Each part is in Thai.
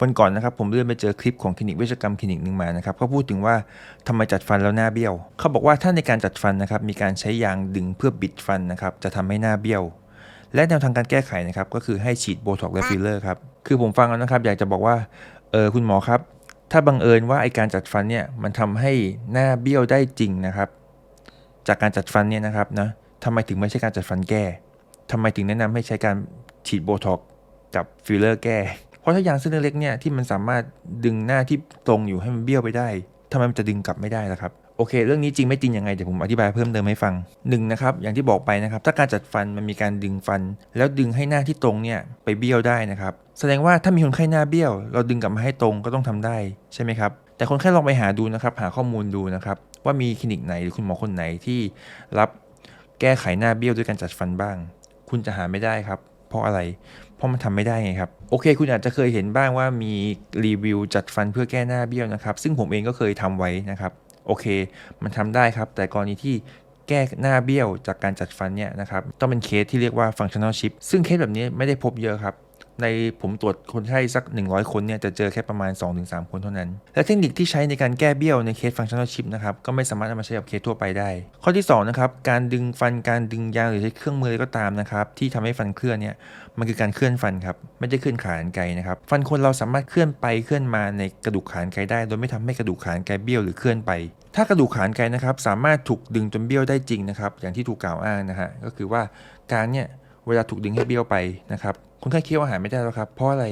วันก่อนนะครับผมเลื่อนไปเจอคลิปของคลินิกเวชกรรมคลินิกหนึ่งมานะครับเขาพูดถึงว่าทำไมจัดฟันแล้วหน้าเบี้ยว เขาบอกว่าถ้าในการจัดฟันนะครับมีการใช้ยางดึงเพื่อบิดฟันนะครับจะทำให้หน้าเบี้ยว และแนวทางการแก้ไขนะครับก็คือให้ฉีดโบท็อกซ์และฟิลเลอร์ครับคือผมฟังแล้วนะครับอยากจะบอกว่าเออคุณหมอครับ ถ้าบังเอิญว่าไอการจัดฟันเนี่ยมันทำให้หน้าเบี้ยวได้จริงนะครับ จากการจัดฟันเนี่ยนะครับนะทำไมถึงไม่ใช่การจัดฟันแก้ทำไมถึงแนะนำให้ใช้การฉีดโบท็อกซ์กับฟิลเลอร์แก้ เพราะถ้ายางเส้นเล็กๆเนี่ยที่มันสามารถดึงหน้าที่ตรงอยู่ให้มันเบี้ยวไปได้ทำไมมันจะดึงกลับไม่ได้ล่ะครับโอเค เรื่องนี้จริงไม่จริงยังไงเดี๋ยวผมอธิบายเพิ่มเติมให้ฟังหนึ่งนะครับอย่างที่บอกไปนะครับ ถ้าการจัดฟันมันมีการดึงฟัน แล้วดึงให้หน้าที่ตรงเนี่ยไปเบี้ยวได้นะครับ แสดงว่าถ้ามีคนไข้หน้าเบี้ยว เราดึงกลับมาให้ตรงก็ต้องทำได้ใช่ไหมครับ แต่คนไข้ลองไปหาดูนะครับ หาข้อมูลดูนะครับ ว่ามีคลินิกไหนหรือคุณหมอคนไหนที่รับแก้ไขหน้าเบี้ยวด้วยการจัดฟันบ้าง คุณจะหาไม่ได้ครับ เพราะอะไร เพราะมันทำไม่ได้ไงครับ โอเค คุณอาจจะเคยเห็นบ้างว่ามีรีวิวจัดฟันเพื่อแก้หน้าเบี้ยวนะครับ ซึ่งผมเองก็เคยทำไว้นะครับ โอเค มันทำได้ครับ แต่กรณีที่แก้หน้าเบี้ยวจากการจัดฟันเนี่ยนะครับ ต้องเป็นเคสที่เรียกว่า functional chip ซึ่งเคสแบบนี้ไม่ได้พบเยอะครับ ในผมตรวจคนไข้สัก 100 คนเนี่ยจะเจอแค่ประมาณ 2-3 คนเท่านั้น และเทคนิคที่ใช้ในการแก้เบี้ยวในเคส functional shift นะครับก็ไม่สามารถเอามาใช้กับเคสทั่วไปได้ ข้อที่2นะครับการดึงฟันการดึงยางหรือใช้เครื่องมืออะไรก็ตามนะครับที่ทำให้ฟันเคลื่อนเนี่ยมันคือการเคลื่อนฟันครับไม่ได้เคลื่อนขานไกลนะครับฟันคนเราสามารถเคลื่อนไปเคลื่อนมาในกระดูกขานไกลได้ โดยไม่ทำให้กระดูกขานไกลเบี้ยวหรือเคลื่อนไป ถ้ากระดูกขานไกลนะครับสามารถถูกดึงจนเบี้ยวได้จริงนะครับอย่างที่ถูกกล่าวอ้างนะฮะก็คือว่าการเนี่ย เวลาถูกดึงให้เบี้ยวไปนะครับคนไข้เคี้ยวอาหารไม่ได้แล้วครับ เพราะอะไร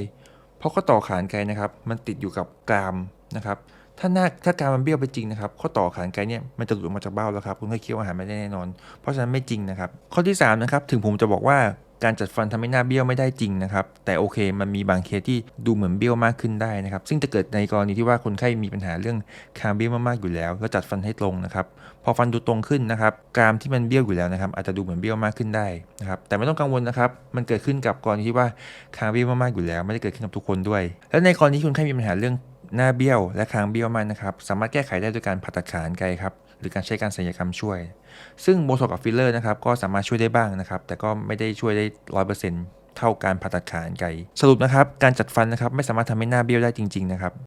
เพราะข้อต่อขานไกลนะครับ มันติดอยู่กับกรามนะครับ ถ้าหน้าถ้ากรามมันเบี้ยวไปจริงนะครับ ข้อต่อขานไกลเนี่ยมันจะหลุดออกมาจากเบ้าแล้วครับคุณค่อยเคี้ยวอาหารไม่ได้แน่นอน เพราะฉะนั้นไม่จริงนะครับ ข้อที่3นะครับถึงผมจะบอกว่า การจัดฟันทำให้หน้าเบี้ยวไม่ได้จริงนะครับ แต่โอเค มันมีบางเคสที่ดูเหมือนเบี้ยวมากขึ้นได้นะครับ ซึ่งจะเกิดในกรณีที่ว่าคนไข้มีปัญหาเรื่องคางเบี้ยวมากๆอยู่แล้ว แล้วจัดฟันให้ตรงนะครับ พอฟันดูตรงขึ้นนะครับกรามที่มันเบี้ยวอยู่แล้วนะครับ อาจจะดูเหมือนเบี้ยวมากขึ้นได้นะครับ แต่ไม่ต้องกังวลนะครับ มันเกิดขึ้นกับกรณีที่ว่าคางเบี้ยวมากๆอยู่แล้ว ไม่ได้เกิดขึ้นกับทุกคนด้วย และในกรณีที่คนไข้มีปัญหาเรื่องหน้าเบี้ยวและคางเบี้ยวมากนะครับ สามารถแก้ไขได้ด้วยการผ่าตัดขานไกลครับ หรือการใช้การศัลยกรรมช่วย ซึ่งโบท็อกกับฟิลเลอร์นะครับก็สามารถช่วยได้บ้างนะครับ แต่ก็ไม่ได้ช่วยได้ร้อยเปอร์เซ็นต์เท่าการผ่าตัดขานไกลสรุปนะครับ การจัดฟันนะครับไม่สามารถทำให้หน้าเบี้ยวได้จริงๆนะครับ